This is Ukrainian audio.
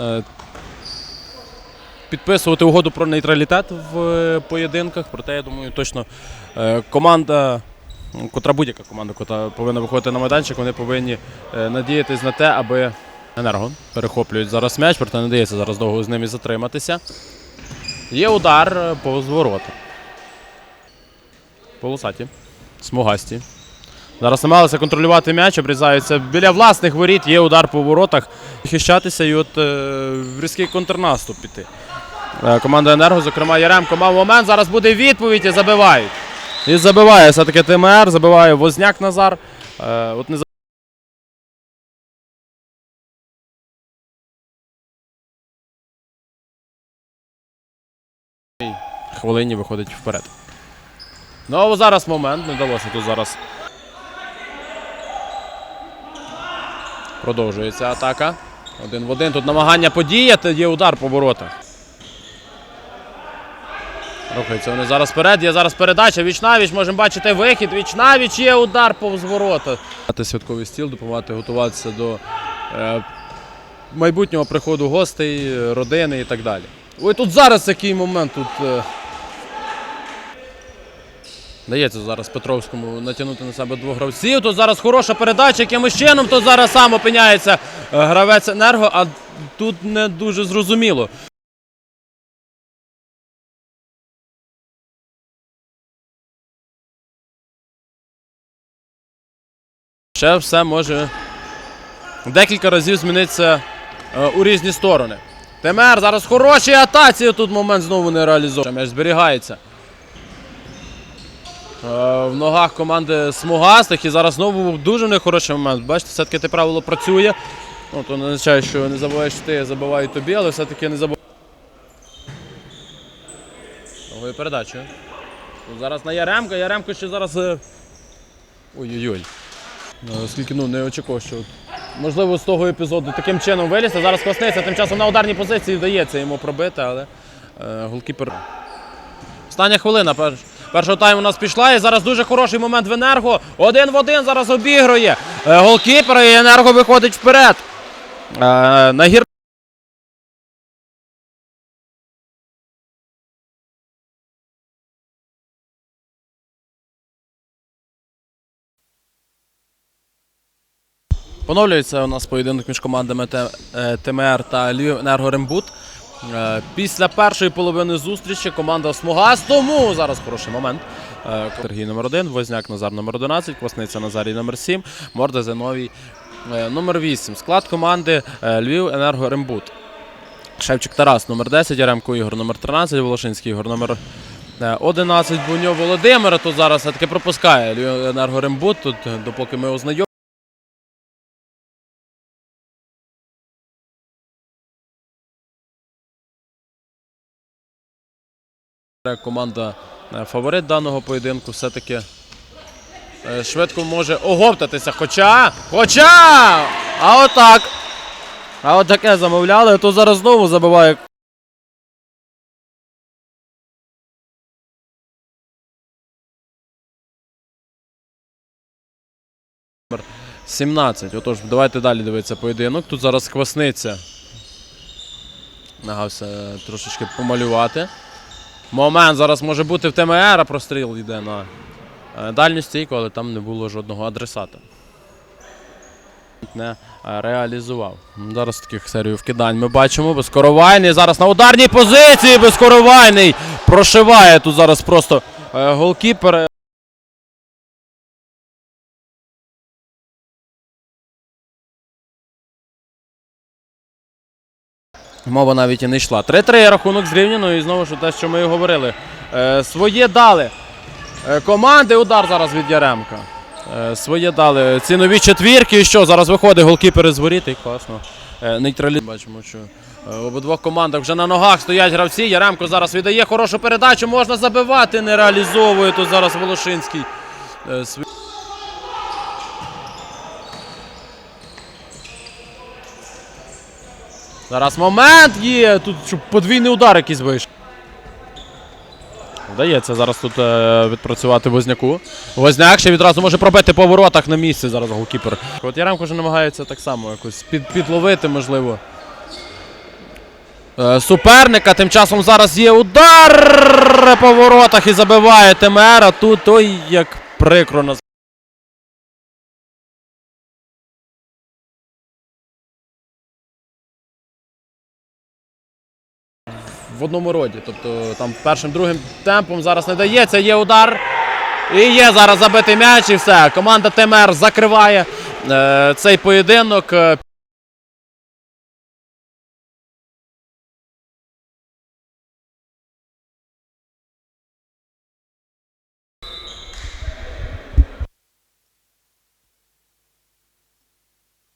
е, підписувати угоду про нейтралітет в е, поєдинках. Проте, я думаю, точно е, команда, котра будь-яка команда, яка повинна виходити на майданчик, вони повинні надіятись на те, аби енерго перехоплюють зараз м'яч, проте не дається зараз довго з ними затриматися. Є удар по зворота. Полосаті. Смугасті. Зараз намагалися контролювати м'яч, обрізаються біля власних воріт, є удар по воротах. Захищатися і от е, в різкий контрнаступ піти. Е, команда Енерго, зокрема, Яремко мав момент. Зараз буде відповідь і забивають. І забиває все-таки ТМР, забиває Возняк Назар. Е, от не хвилині виходить вперед. Ну, а зараз момент, не вдалося тут зараз. Продовжується атака. Один в один. Тут намагання подіяти, є удар по воротах. Рухаються вони зараз вперед. Є зараз передача. Віч навіч. Можемо бачити вихід. Віч навіч є удар повз ворота. Святковий стіл, допомагати готуватися до е, майбутнього приходу гостей, родини і так далі. Ой, тут зараз який момент. Тут е, Дається зараз Петровському натягнути на себе двох гравців. Тут зараз хороша передача, якимось чином тут зараз сам опиняється е, гравець енерго, а тут не дуже зрозуміло. Ще все може декілька разів змінитися е, у різні сторони. Темер зараз хороші атаці. Тут момент знову не реалізовує. М'яч зберігається. Е, В ногах команди смугастих і зараз знову був дуже нехороший момент. Бачите, все-таки те правило працює. Ну, то не означає, що не забуваєш ти, забивають тобі, але все-таки не забуваєш. Новою передачею. Тут зараз на Яремка. Яремко ще зараз. е, Ой-ой-ой. Е, Оскільки ну, не очікував, що можливо з того епізоду таким чином вилізти. Зараз Квасниця тим часом на ударній позиції вдається йому пробити, але е, голкіпер. Остання хвилина. Перш, першого тайму у нас пішла. І зараз дуже хороший момент в енерго. Один в один зараз обігрує. Е, голкіпер і енерго виходить вперед. Е, Нагір. Поновлюється у нас поєдинок між командами е, ТМР та Львів Енергорембут. Е, Після першої половини зустрічі команда Смугас. Тому зараз хороший момент. Е, Сергій номер 1 Возняк Назар номер 11, Квасниця Назарій номер 7, Морда Зиновій е, номер 8. Склад команди е, Львів Енергорембут. Шевчик Тарас номер 10, Яремко Ігор номер 13, Волошинський Ігор номер е, 11, Буньо Володимир. Тут зараз все-таки пропускає Львів Енергорембут. Тут е, допоки ми ознайомимо. Команда е, фаворит даного поєдинку все-таки е, швидко може оговтатися. Хоча. Хоча! А отак. А от таке замовляли, а то зараз знову забиває. Номер 17. Отож, давайте далі дивитися поєдинок. Тут зараз квасниця. Нагався трошечки помалювати. Момент зараз може бути в ТМР, простріл йде на е, дальню стійку, але там не було жодного адресата. Не е, реалізував. Ну, Зараз таких серію вкидань ми бачимо. Безкоровайний. Зараз на ударній позиції. Безкоровайний прошиває тут зараз просто е, голкіпер. Мова навіть і не йшла. 3-3 рахунок зрівняно, і знову ж те, що ми і говорили. Е, своє дали. Е, команди удар зараз від Яремка. Е, своє дали ці нові четвірки. І що? Зараз виходить голкіпер із воріт і класно. Е, нейтралі... Бачимо, що е, обидвох командах вже на ногах стоять гравці. Яремко зараз віддає хорошу передачу, можна забивати, не реалізовує. Тут зараз Волошинський. Е, свій- Зараз момент є. Тут щоб подвійний удар якийсь вийшов. Вдається зараз тут е, відпрацювати Возняку. Возняк ще відразу може пробити по воротах на місці зараз голкіпер. От Яремко вже намагається так само якось під, підловити, можливо. е, суперника. Тим часом зараз є удар по воротах і забиває ТМР. А тут ой, як прикро нас. В одному роді. Тобто там першим другим темпом зараз не дається. Є удар. І є зараз забитий м'яч, і все. Команда ТМР закриває е, цей поєдинок.